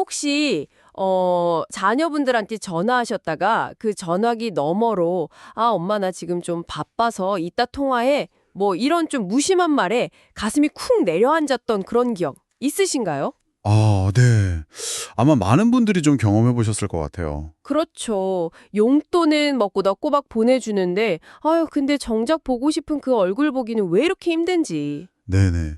혹시 어 자녀분들한테 전화하셨다가 그 전화기 너머로 아 엄마 나 지금 좀 바빠서 이따 통화해 뭐 이런 좀 무심한 말에 가슴이 쿵 내려앉았던 그런 기억 있으신가요? 아, 네. 아마 많은 분들이 좀 경험해 보셨을 것 같아요. 그렇죠. 용돈은 먹고 너 꼬박 보내주는데 아유 근데 정작 보고 싶은 그 얼굴 보기는 왜 이렇게 힘든지. 네네.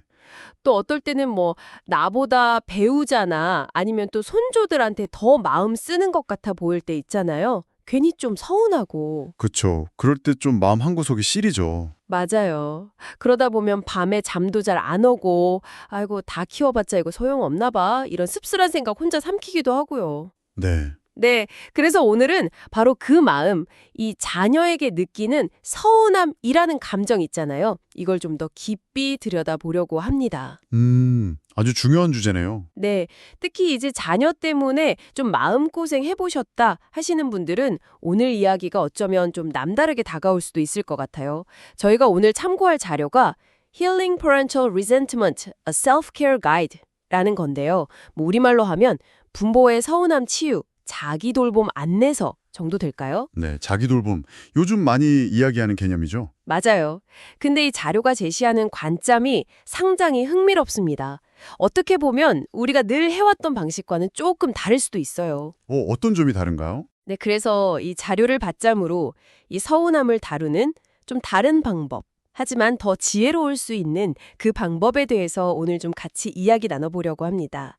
또 어떨 때는 뭐 나보다 배우자나 아니면 또 손조들한테 더 마음 쓰는 것 같아 보일 때 있잖아요. 괜히 좀 서운하고. 그쵸. 그럴 때 좀 마음 한구석이 시리죠. 맞아요. 그러다 보면 밤에 잠도 잘 안 오고 아이고 다 키워봤자 이거 소용없나 봐. 이런 씁쓸한 생각 혼자 삼키기도 하고요. 네. 네, 그래서 오늘은 바로 그 마음, 이 자녀에게 느끼는 서운함이라는 감정 있잖아요. 이걸 좀 더 깊이 들여다보려고 합니다. 음, 아주 중요한 주제네요. 네, 특히 이제 자녀 때문에 좀 마음고생 해보셨다 하시는 분들은 오늘 이야기가 어쩌면 좀 남다르게 다가올 수도 있을 것 같아요. 저희가 오늘 참고할 자료가 Healing Parental Resentment, A Self-Care Guide 라는 건데요. 뭐 우리말로 하면 분보의 서운함 치유, 자기 돌봄 안내서 정도 될까요? 네, 자기 돌봄. 요즘 많이 이야기하는 개념이죠. 맞아요. 근데 이 자료가 제시하는 관점이 상당히 흥미롭습니다. 어떻게 보면 우리가 늘 해왔던 방식과는 조금 다를 수도 있어요. 어, 어떤 점이 다른가요? 네, 그래서 이 자료를 바탕으로 이 서운함을 다루는 좀 다른 방법, 하지만 더 지혜로울 수 있는 그 방법에 대해서 오늘 좀 같이 이야기 나눠보려고 합니다.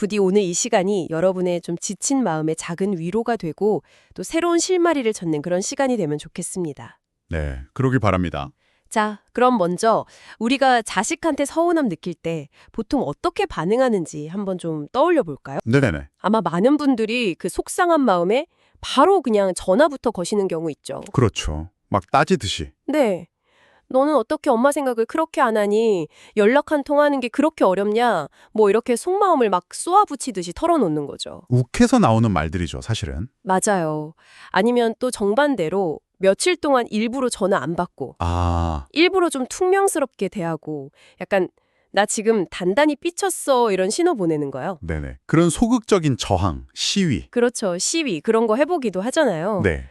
부디 오늘 이 시간이 여러분의 좀 지친 마음에 작은 위로가 되고 또 새로운 실마리를 젓는 그런 시간이 되면 좋겠습니다. 네, 그러길 바랍니다. 자, 그럼 먼저 우리가 자식한테 서운함 느낄 때 보통 어떻게 반응하는지 한번 좀 떠올려 볼까요? 네네네. 아마 많은 분들이 그 속상한 마음에 바로 그냥 전화부터 거시는 경우 있죠. 그렇죠. 막 따지듯이. 네. 너는 어떻게 엄마 생각을 그렇게 안 하니? 연락 한 통 하는 게 그렇게 어렵냐? 뭐 이렇게 속마음을 막 쏘아붙이듯이 털어놓는 거죠. 욱해서 나오는 말들이죠, 사실은. 맞아요. 아니면 또 정반대로 며칠 동안 일부러 전화 안 받고 아, 일부러 좀 퉁명스럽게 대하고 약간 나 지금 단단히 삐쳤어 이런 신호 보내는 거예요. 네네. 그런 소극적인 저항, 시위. 그렇죠. 시위 그런 거 해보기도 하잖아요. 네.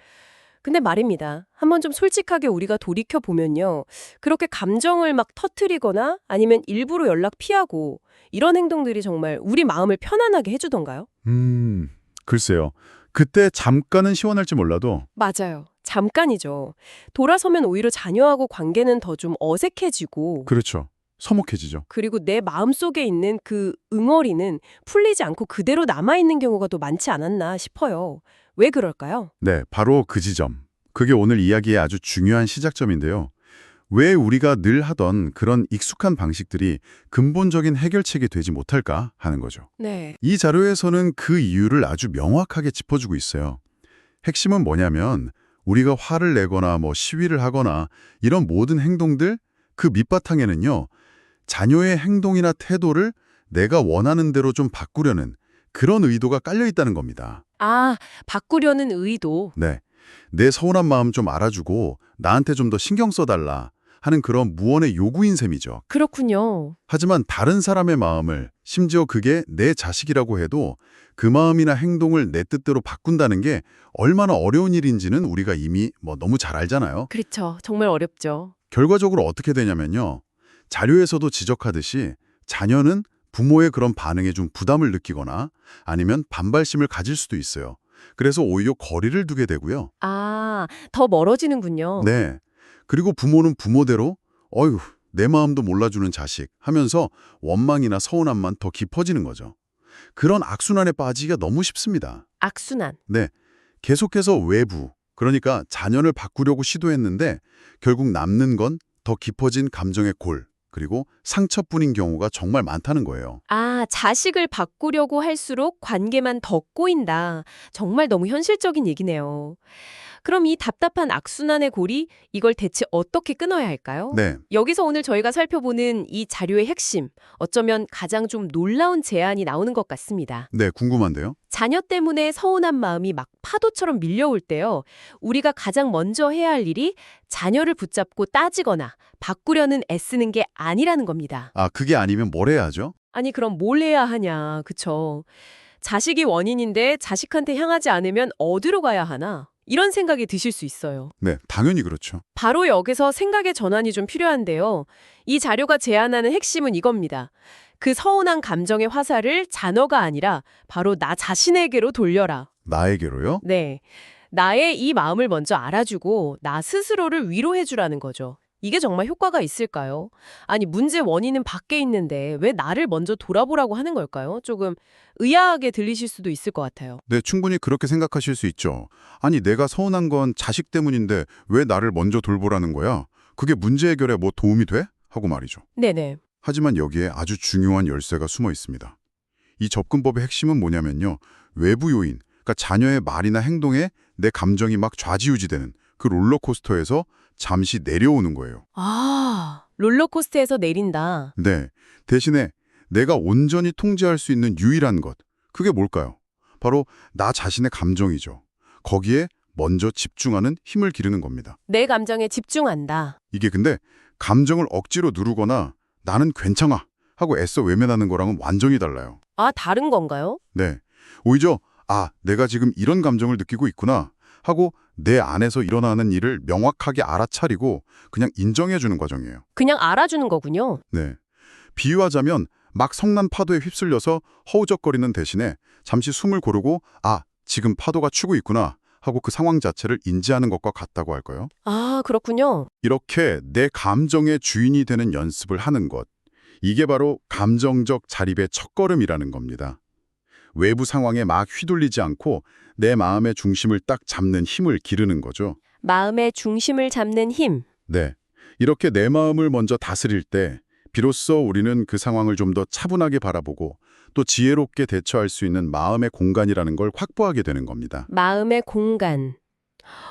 근데 말입니다. 한번 좀 솔직하게 우리가 돌이켜 보면요. 그렇게 감정을 막 터트리거나 아니면 일부러 연락 피하고 이런 행동들이 정말 우리 마음을 편안하게 해주던가요? 음, 글쎄요. 그때 잠깐은 시원할지 몰라도 맞아요. 잠깐이죠. 돌아서면 오히려 자녀하고 관계는 더 좀 어색해지고 그렇죠. 서먹해지죠. 그리고 내 마음속에 있는 그 응어리는 풀리지 않고 그대로 남아있는 경우가 더 많지 않았나 싶어요. 왜 그럴까요? 네, 바로 그 지점. 그게 오늘 이야기의 아주 중요한 시작점인데요. 왜 우리가 늘 하던 그런 익숙한 방식들이 근본적인 해결책이 되지 못할까 하는 거죠. 네. 이 자료에서는 그 이유를 아주 명확하게 짚어주고 있어요. 핵심은 뭐냐면 우리가 화를 내거나 뭐 시위를 하거나 이런 모든 행동들 그 밑바탕에는요. 자녀의 행동이나 태도를 내가 원하는 대로 좀 바꾸려는 그런 의도가 깔려 있다는 겁니다. 아, 바꾸려는 의도. 네. 내 서운한 마음 좀 알아주고 나한테 좀 더 신경 써달라 하는 그런 무언의 요구인 셈이죠. 그렇군요. 하지만 다른 사람의 마음을 심지어 그게 내 자식이라고 해도 그 마음이나 행동을 내 뜻대로 바꾼다는 게 얼마나 어려운 일인지는 우리가 이미 뭐 너무 잘 알잖아요. 그렇죠. 정말 어렵죠. 결과적으로 어떻게 되냐면요. 자료에서도 지적하듯이 자녀는 부모의 그런 반응에 좀 부담을 느끼거나 아니면 반발심을 가질 수도 있어요. 그래서 오히려 거리를 두게 되고요. 아, 더 멀어지는군요. 네. 그리고 부모는 부모대로 어휴, 내 마음도 몰라주는 자식 하면서 원망이나 서운함만 더 깊어지는 거죠. 그런 악순환에 빠지기가 너무 쉽습니다. 악순환. 네. 계속해서 외부, 그러니까 자녀를 바꾸려고 시도했는데 결국 남는 건 더 깊어진 감정의 골, 그리고 상처뿐인 경우가 정말 많다는 거예요. 아, 자식을 바꾸려고 할수록 관계만 더 꼬인다. 정말 너무 현실적인 얘기네요. 그럼 이 답답한 악순환의 골이 이걸 대체 어떻게 끊어야 할까요? 네. 여기서 오늘 저희가 살펴보는 이 자료의 핵심, 어쩌면 가장 좀 놀라운 제안이 나오는 것 같습니다. 네, 궁금한데요. 자녀 때문에 서운한 마음이 막 파도처럼 밀려올 때요. 우리가 가장 먼저 해야 할 일이 자녀를 붙잡고 따지거나 바꾸려는 애쓰는 게 아니라는 겁니다. 아, 그게 아니면 뭘 해야 하죠? 아니 그럼 뭘 해야 하냐, 그쵸? 자식이 원인인데 자식한테 향하지 않으면 어디로 가야 하나? 이런 생각이 드실 수 있어요. 네, 당연히 그렇죠. 바로 여기서 생각의 전환이 좀 필요한데요. 이 자료가 제안하는 핵심은 이겁니다. 그 서운한 감정의 화살을 자녀가 아니라 바로 나 자신에게로 돌려라. 나에게로요? 네. 나의 이 마음을 먼저 알아주고 나 스스로를 위로해주라는 거죠. 이게 정말 효과가 있을까요? 아니, 문제 원인은 밖에 있는데 왜 나를 먼저 돌아보라고 하는 걸까요? 조금 의아하게 들리실 수도 있을 것 같아요. 네, 충분히 그렇게 생각하실 수 있죠. 아니, 내가 서운한 건 자식 때문인데 왜 나를 먼저 돌보라는 거야? 그게 문제 해결에 뭐 도움이 돼? 하고 말이죠. 네네. 하지만 여기에 아주 중요한 열쇠가 숨어 있습니다. 이 접근법의 핵심은 뭐냐면요. 외부 요인, 그러니까 자녀의 말이나 행동에 내 감정이 막 좌지우지되는 그 롤러코스터에서 잠시 내려오는 거예요. 아, 롤러코스터에서 내린다. 네. 대신에 내가 온전히 통제할 수 있는 유일한 것. 그게 뭘까요? 바로 나 자신의 감정이죠. 거기에 먼저 집중하는 힘을 기르는 겁니다. 내 감정에 집중한다. 이게 근데 감정을 억지로 누르거나 나는 괜찮아 하고 애써 외면하는 거랑은 완전히 달라요. 아, 다른 건가요? 네. 오히려 아, 내가 지금 이런 감정을 느끼고 있구나 하고 내 안에서 일어나는 일을 명확하게 알아차리고 그냥 인정해 주는 과정이에요. 그냥 알아주는 거군요. 네. 비유하자면 막 성난 파도에 휩쓸려서 허우적거리는 대신에 잠시 숨을 고르고 아, 지금 파도가 치고 있구나 하고 그 상황 자체를 인지하는 것과 같다고 할까요? 아, 그렇군요. 이렇게 내 감정의 주인이 되는 연습을 하는 것. 이게 바로 감정적 자립의 첫걸음이라는 겁니다. 외부 상황에 막 휘둘리지 않고 내 마음의 중심을 딱 잡는 힘을 기르는 거죠. 마음의 중심을 잡는 힘. 네. 이렇게 내 마음을 먼저 다스릴 때 비로소 우리는 그 상황을 좀 더 차분하게 바라보고 또 지혜롭게 대처할 수 있는 마음의 공간이라는 걸 확보하게 되는 겁니다. 마음의 공간.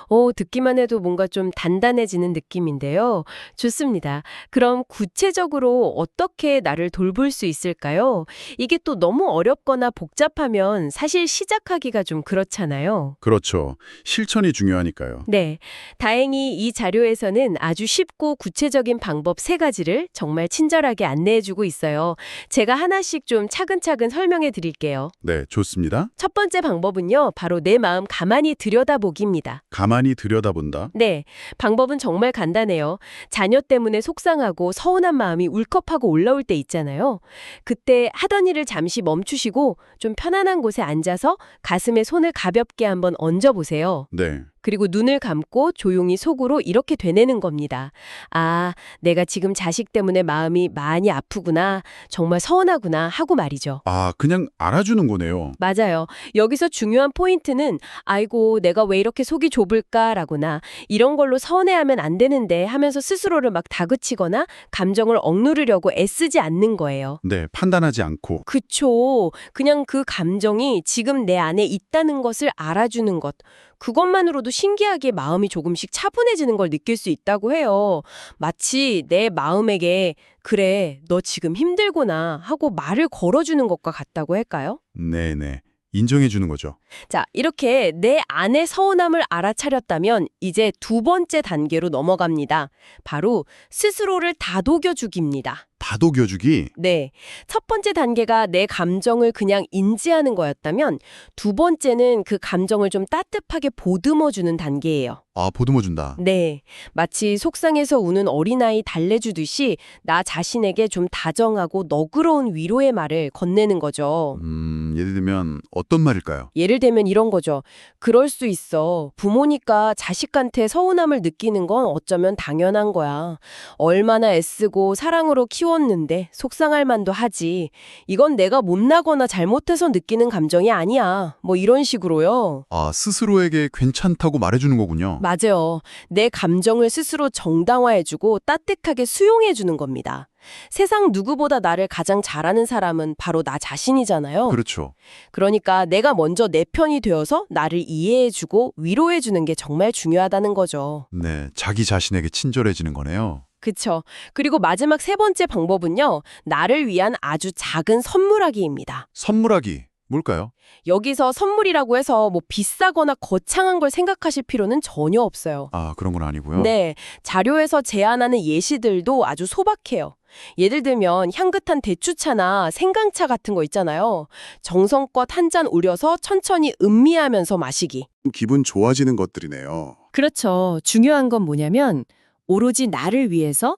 오, 듣기만 해도 뭔가 좀 단단해지는 느낌인데요. 좋습니다. 그럼 구체적으로 어떻게 나를 돌볼 수 있을까요? 이게 또 너무 어렵거나 복잡하면 사실 시작하기가 좀 그렇잖아요. 그렇죠. 실천이 중요하니까요. 네. 다행히 이 자료에서는 아주 쉽고 구체적인 방법 세 가지를 정말 친절하게 안내해주고 있어요. 제가 하나씩 좀 차근차근 설명해 드릴게요. 네, 좋습니다. 첫 번째 방법은요, 바로 내 마음 가만히 들여다보기입니다. 가만히 들여다본다. 네, 방법은 정말 간단해요. 자녀 때문에 속상하고 서운한 마음이 울컥하고 올라올 때 있잖아요. 그때 하던 일을 잠시 멈추시고 좀 편안한 곳에 앉아서 가슴에 손을 가볍게 한번 얹어보세요. 네. 그리고 눈을 감고 조용히 속으로 이렇게 되뇌는 겁니다. 아, 내가 지금 자식 때문에 마음이 많이 아프구나, 정말 서운하구나 하고 말이죠. 아, 그냥 알아주는 거네요. 맞아요. 여기서 중요한 포인트는 아이고 내가 왜 이렇게 속이 좁을까라거나 이런 걸로 서운해하면 안 되는데 하면서 스스로를 막 다그치거나 감정을 억누르려고 애쓰지 않는 거예요. 네, 판단하지 않고. 그쵸. 그냥 그 감정이 지금 내 안에 있다는 것을 알아주는 것. 그것만으로도 신기하게 마음이 조금씩 차분해지는 걸 느낄 수 있다고 해요. 마치 내 마음에게 그래, 너 지금 힘들구나 하고 말을 걸어주는 것과 같다고 할까요? 네네. 인정해 주는 거죠. 자, 이렇게 내 안의 서운함을 알아차렸다면 이제 두 번째 단계로 넘어갑니다. 바로 스스로를 다독여 주기입니다. 다독여주기. 네. 첫 번째 단계가 내 감정을 그냥 인지하는 거였다면 두 번째는 그 감정을 좀 따뜻하게 보듬어주는 단계예요. 아, 보듬어 준다. 네. 마치 속상해서 우는 어린아이 달래주듯이 나 자신에게 좀 다정하고 너그러운 위로의 말을 건네는 거죠. 음, 예를 들면 어떤 말일까요? 예를 들면 이런 거죠. 그럴 수 있어. 부모니까 자식한테 서운함을 느끼는 건 어쩌면 당연한 거야. 얼마나 애쓰고 사랑으로 키웠는데 속상할 만도 하지. 이건 내가 못나거나 잘못해서 느끼는 감정이 아니야. 뭐 이런 식으로요. 아, 스스로에게 괜찮다고 말해 주는 거군요. 맞아요. 내 감정을 스스로 정당화해주고 따뜻하게 수용해주는 겁니다. 세상 누구보다 나를 가장 잘하는 사람은 바로 나 자신이잖아요. 그렇죠. 그러니까 내가 먼저 내 편이 되어서 나를 이해해주고 위로해주는 게 정말 중요하다는 거죠. 네, 자기 자신에게 친절해지는 거네요. 그쵸. 그리고 마지막 세 번째 방법은요. 나를 위한 아주 작은 선물하기입니다. 선물하기. 뭘까요? 여기서 선물이라고 해서 뭐 비싸거나 거창한 걸 생각하실 필요는 전혀 없어요. 아, 그런 건 아니고요. 네, 자료에서 제안하는 예시들도 아주 소박해요. 예를 들면 향긋한 대추차나 생강차 같은 거 있잖아요. 정성껏 한 잔 우려서 천천히 음미하면서 마시기. 기분 좋아지는 것들이네요. 그렇죠. 중요한 건 뭐냐면 오로지 나를 위해서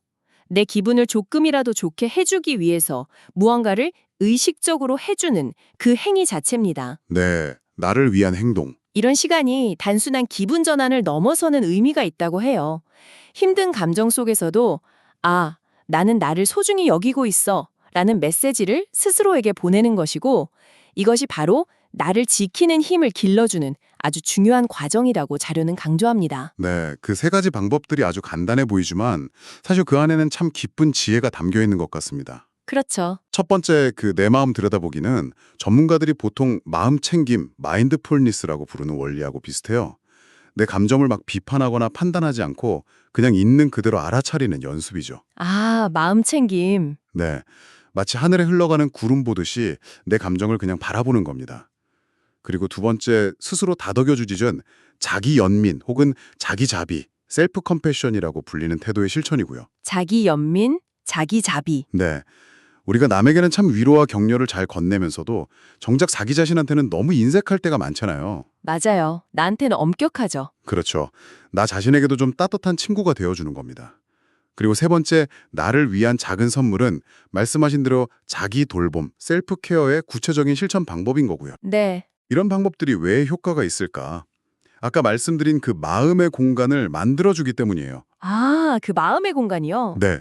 내 기분을 조금이라도 좋게 해주기 위해서 무언가를 의식적으로 해주는 그 행위 자체입니다. 네, 나를 위한 행동. 이런 시간이 단순한 기분 전환을 넘어서는 의미가 있다고 해요. 힘든 감정 속에서도 아, 나는 나를 소중히 여기고 있어 라는 메시지를 스스로에게 보내는 것이고 이것이 바로 나를 지키는 힘을 길러주는 아주 중요한 과정이라고 자료는 강조합니다. 네, 그 세 가지 방법들이 아주 간단해 보이지만 사실 그 안에는 참 깊은 지혜가 담겨 있는 것 같습니다. 그렇죠. 첫 번째 그 내 마음 들여다보기는 전문가들이 보통 마음 챙김, 마인드풀니스라고 부르는 원리하고 비슷해요. 내 감정을 막 비판하거나 판단하지 않고 그냥 있는 그대로 알아차리는 연습이죠. 아, 마음 챙김. 네. 마치 하늘에 흘러가는 구름 보듯이 내 감정을 그냥 바라보는 겁니다. 그리고 두 번째, 스스로 다독여주지 전 자기 연민 혹은 자기 자비, 셀프 컴패션이라고 불리는 태도의 실천이고요. 자기 연민, 자기 자비. 네. 우리가 남에게는 참 위로와 격려를 잘 건네면서도 정작 자기 자신한테는 너무 인색할 때가 많잖아요. 맞아요. 나한테는 엄격하죠. 그렇죠. 나 자신에게도 좀 따뜻한 친구가 되어주는 겁니다. 그리고 세 번째, 나를 위한 작은 선물은 말씀하신 대로 자기 돌봄, 셀프 케어의 구체적인 실천 방법인 거고요. 네. 이런 방법들이 왜 효과가 있을까? 아까 말씀드린 그 마음의 공간을 만들어주기 때문이에요. 아, 그 마음의 공간이요? 네.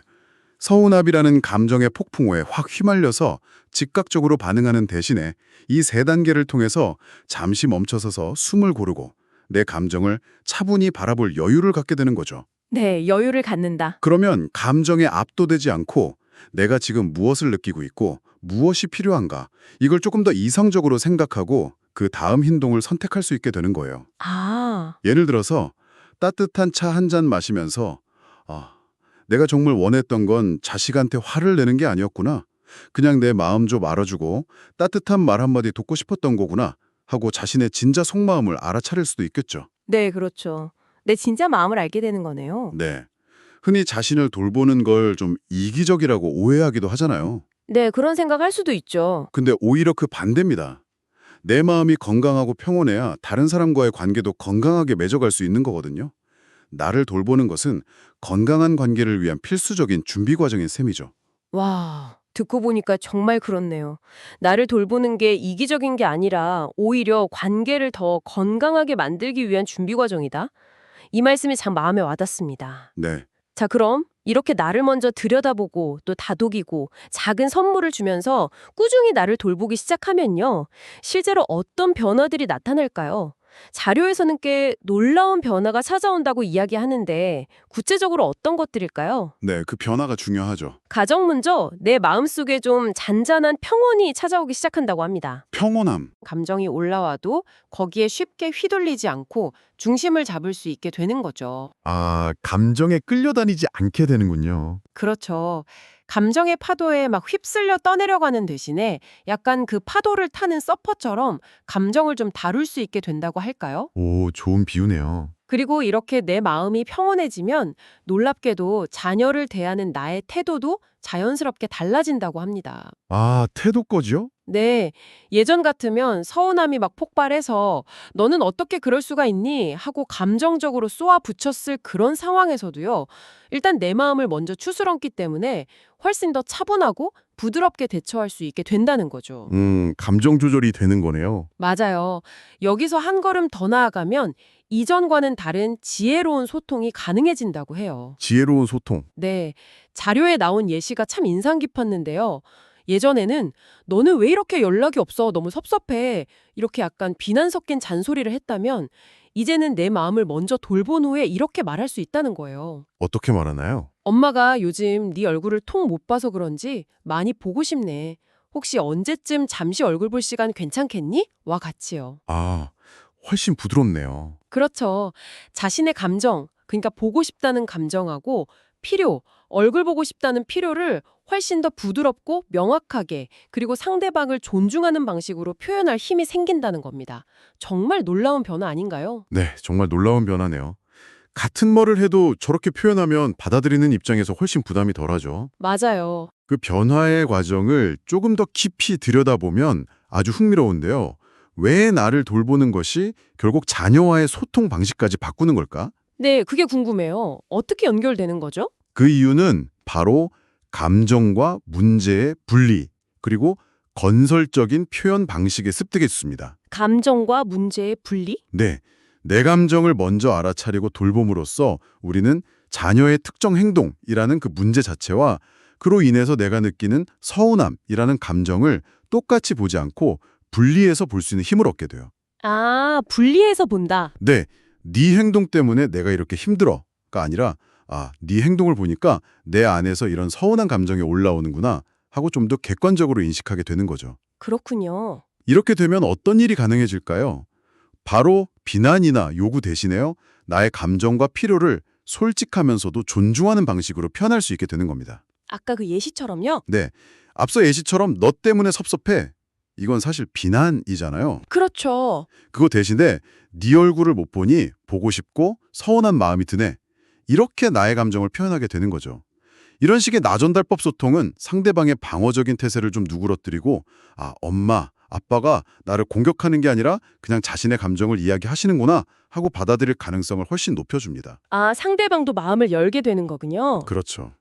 서운합이라는 감정의 폭풍우에 확 휘말려서 즉각적으로 반응하는 대신에 이 세 단계를 통해서 잠시 멈춰서서 숨을 고르고 내 감정을 차분히 바라볼 여유를 갖게 되는 거죠. 네, 여유를 갖는다. 그러면 감정에 압도되지 않고 내가 지금 무엇을 느끼고 있고 무엇이 필요한가 이걸 조금 더 이성적으로 생각하고 그 다음 행동을 선택할 수 있게 되는 거예요. 아, 예를 들어서 따뜻한 차 한 잔 마시면서 아, 내가 정말 원했던 건 자식한테 화를 내는 게 아니었구나. 그냥 내 마음 좀 알아주고 따뜻한 말 한마디 듣고 싶었던 거구나 하고 자신의 진짜 속마음을 알아차릴 수도 있겠죠. 네, 그렇죠. 내 진짜 마음을 알게 되는 거네요. 네. 흔히 자신을 돌보는 걸 좀 이기적이라고 오해하기도 하잖아요. 네, 그런 생각할 수도 있죠. 근데 오히려 그 반대입니다. 내 마음이 건강하고 평온해야 다른 사람과의 관계도 건강하게 맺어갈 수 있는 거거든요. 나를 돌보는 것은 건강한 관계를 위한 필수적인 준비 과정인 셈이죠. 와, 듣고 보니까 정말 그렇네요. 나를 돌보는 게 이기적인 게 아니라 오히려 관계를 더 건강하게 만들기 위한 준비 과정이다. 이 말씀이 참 마음에 와닿습니다. 네. 자, 그럼 이렇게 나를 먼저 들여다보고 또 다독이고 작은 선물을 주면서 꾸준히 나를 돌보기 시작하면요. 실제로 어떤 변화들이 나타날까요? 자료에서는 꽤 놀라운 변화가 찾아온다고 이야기하는데 구체적으로 어떤 것들일까요? 네, 그 변화가 중요하죠. 가정 먼저 내 마음속에 좀 잔잔한 평온이 찾아오기 시작한다고 합니다. 평온함. 감정이 올라와도 거기에 쉽게 휘둘리지 않고 중심을 잡을 수 있게 되는 거죠. 아, 감정에 끌려다니지 않게 되는군요. 그렇죠. 감정의 파도에 막 휩쓸려 떠내려가는 대신에 약간 그 파도를 타는 서퍼처럼 감정을 좀 다룰 수 있게 된다고 할까요? 오, 좋은 비유네요. 그리고 이렇게 내 마음이 평온해지면 놀랍게도 자녀를 대하는 나의 태도도 자연스럽게 달라진다고 합니다. 아, 태도 거지요? 네, 예전 같으면 서운함이 막 폭발해서 너는 어떻게 그럴 수가 있니? 하고 감정적으로 쏘아 붙였을 그런 상황에서도요. 일단 내 마음을 먼저 추스렀기 때문에 훨씬 더 차분하고 부드럽게 대처할 수 있게 된다는 거죠. 음, 감정 조절이 되는 거네요. 맞아요. 여기서 한 걸음 더 나아가면 이전과는 다른 지혜로운 소통이 가능해진다고 해요. 지혜로운 소통. 네, 자료에 나온 예시가 참 인상 깊었는데요. 예전에는 너는 왜 이렇게 연락이 없어? 너무 섭섭해. 이렇게 약간 비난 섞인 잔소리를 했다면 이제는 내 마음을 먼저 돌본 후에 이렇게 말할 수 있다는 거예요. 어떻게 말하나요? 엄마가 요즘 네 얼굴을 통 못 봐서 그런지 많이 보고 싶네. 혹시 언제쯤 잠시 얼굴 볼 시간 괜찮겠니? 와 같이요. 아, 훨씬 부드럽네요. 그렇죠. 자신의 감정, 그러니까 보고 싶다는 감정하고 필요, 얼굴 보고 싶다는 필요를 훨씬 더 부드럽고 명확하게 그리고 상대방을 존중하는 방식으로 표현할 힘이 생긴다는 겁니다. 정말 놀라운 변화 아닌가요? 네, 정말 놀라운 변화네요. 같은 말을 해도 저렇게 표현하면 받아들이는 입장에서 훨씬 부담이 덜하죠. 맞아요. 그 변화의 과정을 조금 더 깊이 들여다보면 아주 흥미로운데요. 왜 나를 돌보는 것이 결국 자녀와의 소통 방식까지 바꾸는 걸까? 네, 그게 궁금해요. 어떻게 연결되는 거죠? 그 이유는 바로 감정과 문제의 분리, 그리고 건설적인 표현 방식에 습득해 있습니다. 감정과 문제의 분리? 네, 내 감정을 먼저 알아차리고 돌봄으로써 우리는 자녀의 특정 행동이라는 그 문제 자체와 그로 인해서 내가 느끼는 서운함이라는 감정을 똑같이 보지 않고 분리해서 볼 수 있는 힘을 얻게 돼요. 아, 분리해서 본다. 네, 네 행동 때문에 내가 이렇게 힘들어가 아니라 아, 네 행동을 보니까 내 안에서 이런 서운한 감정이 올라오는구나 하고 좀 더 객관적으로 인식하게 되는 거죠. 그렇군요. 이렇게 되면 어떤 일이 가능해질까요? 바로 비난이나 요구 대신에요. 나의 감정과 필요를 솔직하면서도 존중하는 방식으로 표현할 수 있게 되는 겁니다. 아까 그 예시처럼요? 네, 앞서 예시처럼 너 때문에 섭섭해. 이건 사실 비난이잖아요. 그렇죠. 그거 대신에 네 얼굴을 못 보니 보고 싶고 서운한 마음이 드네. 이렇게 나의 감정을 표현하게 되는 거죠. 이런 식의 나전달법 소통은 상대방의 방어적인 태세를 좀 누그러뜨리고 아, 엄마, 아빠가 나를 공격하는 게 아니라 그냥 자신의 감정을 이야기하시는구나 하고 받아들일 가능성을 훨씬 높여줍니다. 아, 상대방도 마음을 열게 되는 거군요. 그렇죠.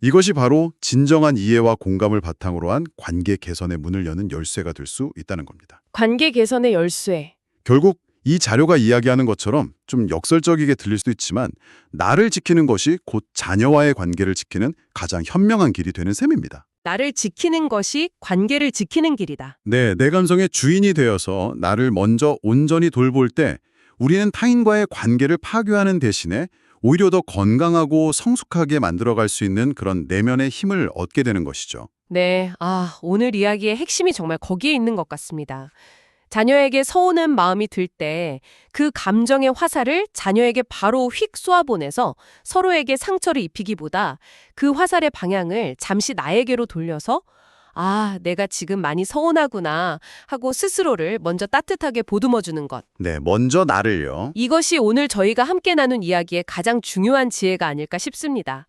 이것이 바로 진정한 이해와 공감을 바탕으로 한 관계 개선의 문을 여는 열쇠가 될 수 있다는 겁니다. 관계 개선의 열쇠. 결국 이 자료가 이야기하는 것처럼 좀 역설적이게 들릴 수도 있지만 나를 지키는 것이 곧 자녀와의 관계를 지키는 가장 현명한 길이 되는 셈입니다. 나를 지키는 것이 관계를 지키는 길이다. 네, 내 감성의 주인이 되어서 나를 먼저 온전히 돌볼 때 우리는 타인과의 관계를 파괴하는 대신에 오히려 더 건강하고 성숙하게 만들어갈 수 있는 그런 내면의 힘을 얻게 되는 것이죠. 네, 아, 오늘 이야기의 핵심이 정말 거기에 있는 것 같습니다. 자녀에게 서운한 마음이 들 때 그 감정의 화살을 자녀에게 바로 휙 쏘아보내서 서로에게 상처를 입히기보다 그 화살의 방향을 잠시 나에게로 돌려서 아, 내가 지금 많이 서운하구나 하고 스스로를 먼저 따뜻하게 보듬어주는 것. 네, 먼저 나를요. 이것이 오늘 저희가 함께 나눈 이야기의 가장 중요한 지혜가 아닐까 싶습니다.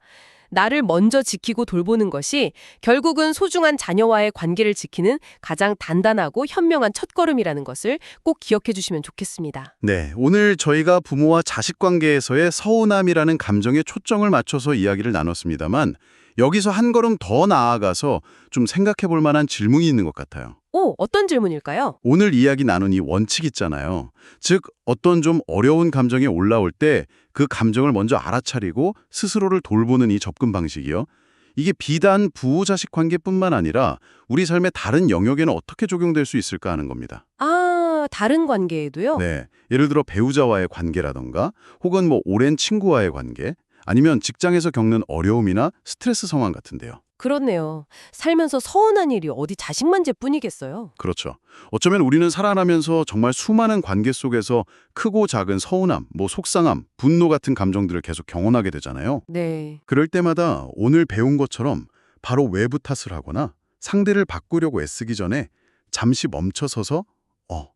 나를 먼저 지키고 돌보는 것이 결국은 소중한 자녀와의 관계를 지키는 가장 단단하고 현명한 첫걸음이라는 것을 꼭 기억해 주시면 좋겠습니다. 네, 오늘 저희가 부모와 자식 관계에서의 서운함이라는 감정에 초점을 맞춰서 이야기를 나눴습니다만 여기서 한 걸음 더 나아가서 좀 생각해 볼 만한 질문이 있는 것 같아요. 오, 어떤 질문일까요? 오늘 이야기 나눈 이 원칙 있잖아요. 즉, 어떤 좀 어려운 감정이 올라올 때 그 감정을 먼저 알아차리고 스스로를 돌보는 이 접근 방식이요. 이게 비단 부모-자식 관계뿐만 아니라 우리 삶의 다른 영역에는 어떻게 적용될 수 있을까 하는 겁니다. 아, 다른 관계에도요? 네. 예를 들어 배우자와의 관계라던가 혹은 뭐 오랜 친구와의 관계 아니면 직장에서 겪는 어려움이나 스트레스 상황 같은데요. 그렇네요. 살면서 서운한 일이 어디 자식 만제 뿐이겠어요. 그렇죠. 어쩌면 우리는 살아가면서 정말 수많은 관계 속에서 크고 작은 서운함, 뭐 속상함, 분노 같은 감정들을 계속 경험하게 되잖아요. 네. 그럴 때마다 오늘 배운 것처럼 바로 외부 탓을 하거나 상대를 바꾸려고 애쓰기 전에 잠시 멈춰서서 어,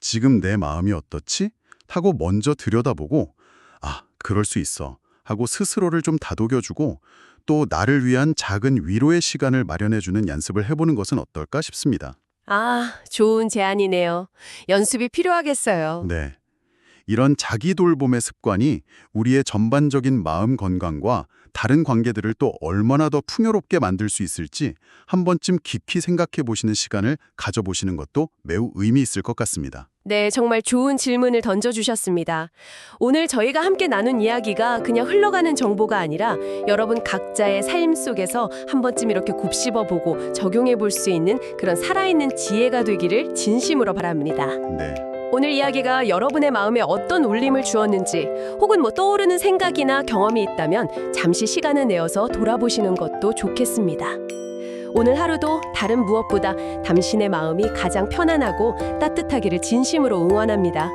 지금 내 마음이 어떻지? 하고 먼저 들여다보고 아, 그럴 수 있어. 하고 스스로를 좀 다독여주고 또 나를 위한 작은 위로의 시간을 마련해주는 연습을 해보는 것은 어떨까 싶습니다. 아, 좋은 제안이네요. 연습이 필요하겠어요. 네. 이런 자기 돌봄의 습관이 우리의 전반적인 마음 건강과 다른 관계들을 또 얼마나 더 풍요롭게 만들 수 있을지 한 번쯤 깊이 생각해 보시는 시간을 가져보시는 것도 매우 의미 있을 것 같습니다. 네, 정말 좋은 질문을 던져주셨습니다. 오늘 저희가 함께 나눈 이야기가 그냥 흘러가는 정보가 아니라 여러분 각자의 삶 속에서 한 번쯤 이렇게 곱씹어 보고 적용해 볼 수 있는 그런 살아있는 지혜가 되기를 진심으로 바랍니다. 네. 오늘 이야기가 여러분의 마음에 어떤 울림을 주었는지 혹은 뭐 떠오르는 생각이나 경험이 있다면 잠시 시간을 내어서 돌아보시는 것도 좋겠습니다. 오늘 하루도 다른 무엇보다 당신의 마음이 가장 편안하고 따뜻하기를 진심으로 응원합니다.